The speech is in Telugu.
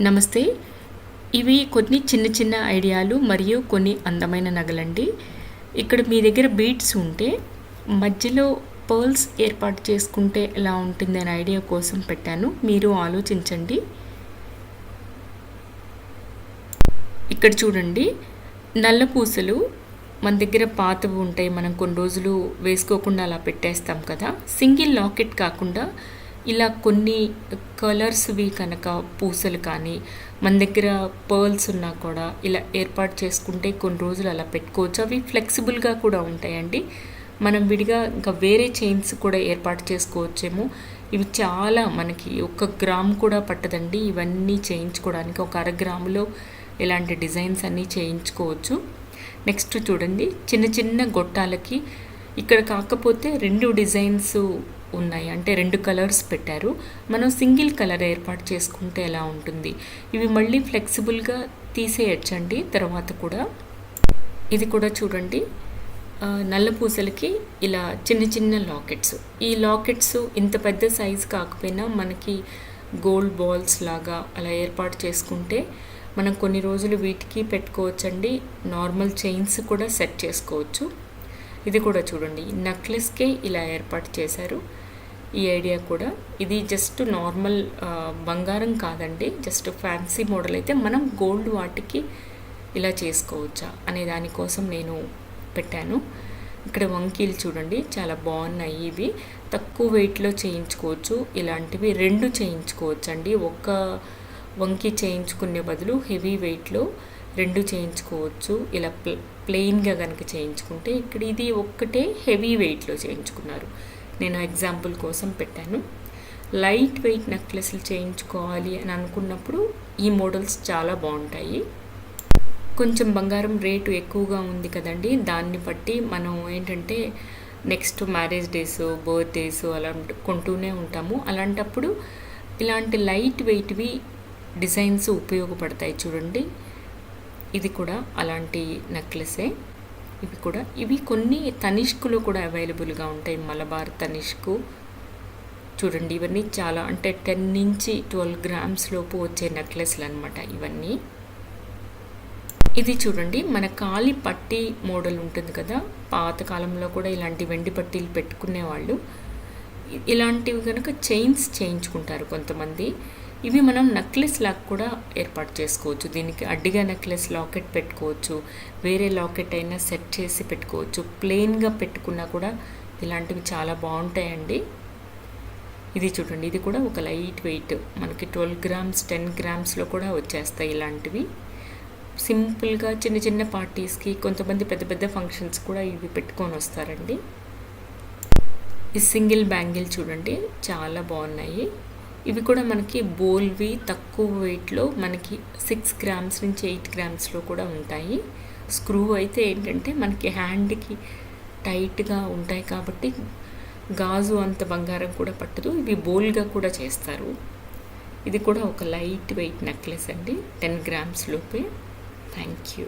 నమస్తే. ఇవి కొన్ని చిన్న చిన్న ఐడియాలు మరియు కొన్ని అందమైన నగలండి. ఇక్కడ మీ దగ్గర బీట్స్ ఉంటే మధ్యలో పర్ల్స్ ఏర్పాటు చేసుకుంటే ఎలా ఉంటుంది అనే ఐడియా కోసం పెట్టాను. మీరు ఆలోచించండి. ఇక్కడ చూడండి. నల్ల పూసలు మన దగ్గర పాతవి ఉంటాయి. మనం కొన్ని రోజులు వేసుకోకుండా అలా పెట్టేస్తాం కదా. సింగిల్ లాకెట్ కాకుండా ఇలా కొన్ని కలర్స్వి కనుక పూసలు కానీ మన దగ్గర పర్ల్స్ ఉన్నా కూడా ఇలా ఏర్పాటు చేసుకుంటే కొన్ని రోజులు అలా పెట్టుకోవచ్చు. అవి ఫ్లెక్సిబుల్గా కూడా ఉంటాయండి. మనం విడిగా ఇంకా వేరే చైన్స్ కూడా ఏర్పాటు చేసుకోవచ్చేమో. ఇవి చాలా మనకి ఒక గ్రామ్ కూడా పట్టదండి. ఇవన్నీ చేయించుకోవడానికి ఒక అర గ్రాములో ఇలాంటి డిజైన్స్ అన్నీ చేయించుకోవచ్చు. నెక్స్ట్ చూడండి. చిన్న చిన్న గొట్టాలకి ఇక్కడ కాకపోతే రెండు డిజైన్స్ ఉన్నాయి. అంటే రెండు కలర్స్ పెట్టారు. మనం సింగిల్ కలర్ ఏర్పాటు చేసుకుంటే ఎలా ఉంటుంది? ఇవి మళ్ళీ ఫ్లెక్సిబుల్గా తీసేయచ్చండి. తర్వాత కూడా ఇది కూడా చూడండి. నల్ల పూసలకి ఇలా చిన్న చిన్న లాకెట్స్. ఈ లాకెట్స్ ఇంత పెద్ద సైజు కాకపోయినా మనకి గోల్డ్ బాల్స్ లాగా అలా ఏర్పాటు చేసుకుంటే మనం కొన్ని రోజులు వీటికి పెట్టుకోవచ్చండి. నార్మల్ చైన్స్ కూడా సెట్ చేసుకోవచ్చు. ఇది కూడా చూడండి. నెక్లెస్కే ఇలా ఏర్పాటు చేశారు. ఈ ఐడియా కూడా. ఇది జస్ట్ నార్మల్ బంగారం కాదండి. జస్ట్ ఫ్యాన్సీ మోడల్ అయితే మనం గోల్డ్ వాటికి ఇలా చేసుకోవచ్చా అనే దానికోసం నేను పెట్టాను. ఇక్కడ వంకీలు చూడండి. చాలా బాగున్నాయి ఇవి. తక్కువ వెయిట్లో చేయించుకోవచ్చు. ఇలాంటివి రెండు చేయించుకోవచ్చు అండి ఒక్క వంకి చేయించుకునే బదులు హెవీ వెయిట్లో రెండు చేయించుకోవచ్చు. ఇలా ప్ల ప్లెయిన్గా కనుక చేయించుకుంటే ఇక్కడ ఇది ఒక్కటే హెవీ వెయిట్లో చేయించుకున్నారు. నేను ఎగ్జాంపుల్ కోసం పెట్టాను. లైట్ వెయిట్ నెక్లెస్లు చేయించుకోవాలి అని అనుకున్నప్పుడు ఈ మోడల్స్ చాలా బాగుంటాయి. కొంచెం బంగారం రేటు ఎక్కువగా ఉంది కదండి. దాన్ని బట్టి మనం ఏంటంటే నెక్స్ట్ మ్యారేజ్ డేస్ బర్త్డేస్ అలా కొంటూనే ఉంటాము. అలాంటప్పుడు ఇలాంటి లైట్ వెయిట్వి డిజైన్స్ ఉపయోగపడతాయి చూడండి. ఇది కూడా అలాంటి నెక్లెసే ఇవి కూడా ఇవి కొన్ని తనిష్కులో కూడా అవైలబుల్గా ఉంటాయి. మలబార్ తనిష్కు. చూడండి ఇవన్నీ చాలా అంటే టెన్ నుంచి ట్వెల్వ్ గ్రామ్స్ లోపు వచ్చే నెక్లెస్లు అనమాట ఇవన్నీ. ఇది చూడండి మన కాలి పట్టి మోడల్ ఉంటుంది కదా. పాత కాలంలో కూడా ఇలాంటి వెండి పట్టీలు పెట్టుకునేవాళ్ళు. ఇలాంటివి కనుక చైన్స్ చేయించుకుంటారు కొంతమంది. ఇవి మనం నెక్లెస్ లాగా కూడా ఏర్పాటు చేసుకోవచ్చు. దీనికి అడ్డిగా నెక్లెస్ లాకెట్ పెట్టుకోవచ్చు. వేరే లాకెట్ అయినా సెట్ చేసి పెట్టుకోవచ్చు. ప్లెయిన్గా పెట్టుకున్నా కూడా ఇలాంటివి చాలా బాగుంటాయండి. ఇది చూడండి ఇది కూడా ఒక లైట్ వెయిట్ మనకి ట్వెల్వ్ గ్రామ్స్ టెన్ గ్రామ్స్లో కూడా వచ్చేస్తాయి ఇలాంటివి. సింపుల్గా చిన్న చిన్న పార్టీస్కి కొంతమంది పెద్ద పెద్ద ఫంక్షన్స్ కూడా ఇవి పెట్టుకొని వస్తారండి. ఈ సింగిల్ బ్యాంగిల్ చూడండి చాలా బాగున్నాయి. ఇవి కూడా మనకి బోల్వి తక్కువ వెయిట్లో మనకి సిక్స్ గ్రామ్స్ నుంచి ఎయిట్ గ్రామ్స్లో కూడా ఉంటాయి. స్క్రూ అయితే ఏంటంటే మనకి హ్యాండ్కి టైట్గా ఉంటాయి కాబట్టి గాజు అంత బంగారం కూడా పట్టదు. ఇవి బోల్గా కూడా చేస్తారు. ఇది కూడా ఒక లైట్ వెయిట్ నెక్లెస్ అండి. టెన్ గ్రామ్స్ లోపే. Thank you